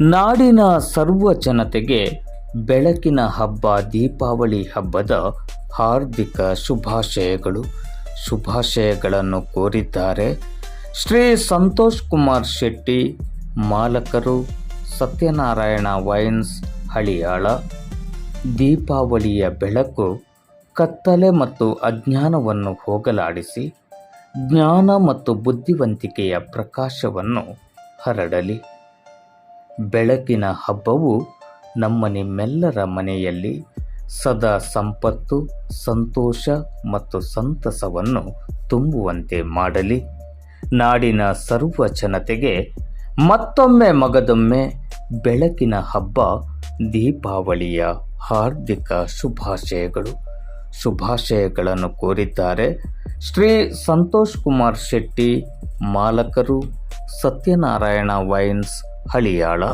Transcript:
ನಾಡಿನ ಸರ್ವ ಜನತೆಗೆ ಬೆಳಕಿನ ಹಬ್ಬ, ದೀಪಾವಳಿ ಹಬ್ಬದ ಹಾರ್ದಿಕ ಶುಭಾಶಯಗಳು. ಶುಭಾಶಯಗಳನ್ನು ಕೋರಿದ್ದಾರೆ ಶ್ರೀ ಸಂತೋಷ್ ಕುಮಾರ್ ಶೆಟ್ಟಿ, ಮಾಲಕರು ಸತ್ಯನಾರಾಯಣ ವೈನ್ಸ್, ಹಳಿಯಾಳ. ದೀಪಾವಳಿಯ ಬೆಳಕು ಕತ್ತಲೆ ಮತ್ತು ಅಜ್ಞಾನವನ್ನು ಹೋಗಲಾಡಿಸಿ, ಜ್ಞಾನ ಮತ್ತು ಬುದ್ಧಿವಂತಿಕೆಯ ಪ್ರಕಾಶವನ್ನು ಹರಡಲಿ. ಬೆಳಕಿನ ಹಬ್ಬವು ನಮ್ಮ ನಿಮ್ಮೆಲ್ಲರ ಮನೆಯಲ್ಲಿ ಸದಾ ಸಂಪತ್ತು, ಸಂತೋಷ ಮತ್ತು ಸಂತಸವನ್ನು ತುಂಬುವಂತೆ ಮಾಡಲಿ. ನಾಡಿನ ಸರ್ವ ಜನತೆಗೆ ಮತ್ತೊಮ್ಮೆ ಮಗದೊಮ್ಮೆ ಬೆಳಕಿನ ಹಬ್ಬ, ದೀಪಾವಳಿಯ ಹಾರ್ದಿಕ ಶುಭಾಶಯಗಳು. ಶುಭಾಶಯಗಳನ್ನು ಕೋರಿದ್ದಾರೆ ಶ್ರೀ ಸಂತೋಷ್ ಕುಮಾರ್ ಶೆಟ್ಟಿ, ಮಾಲಕರು, ಸತ್ಯನಾರಾಯಣ ವೈನ್ಸ್ ಹಳಿಯಾಳ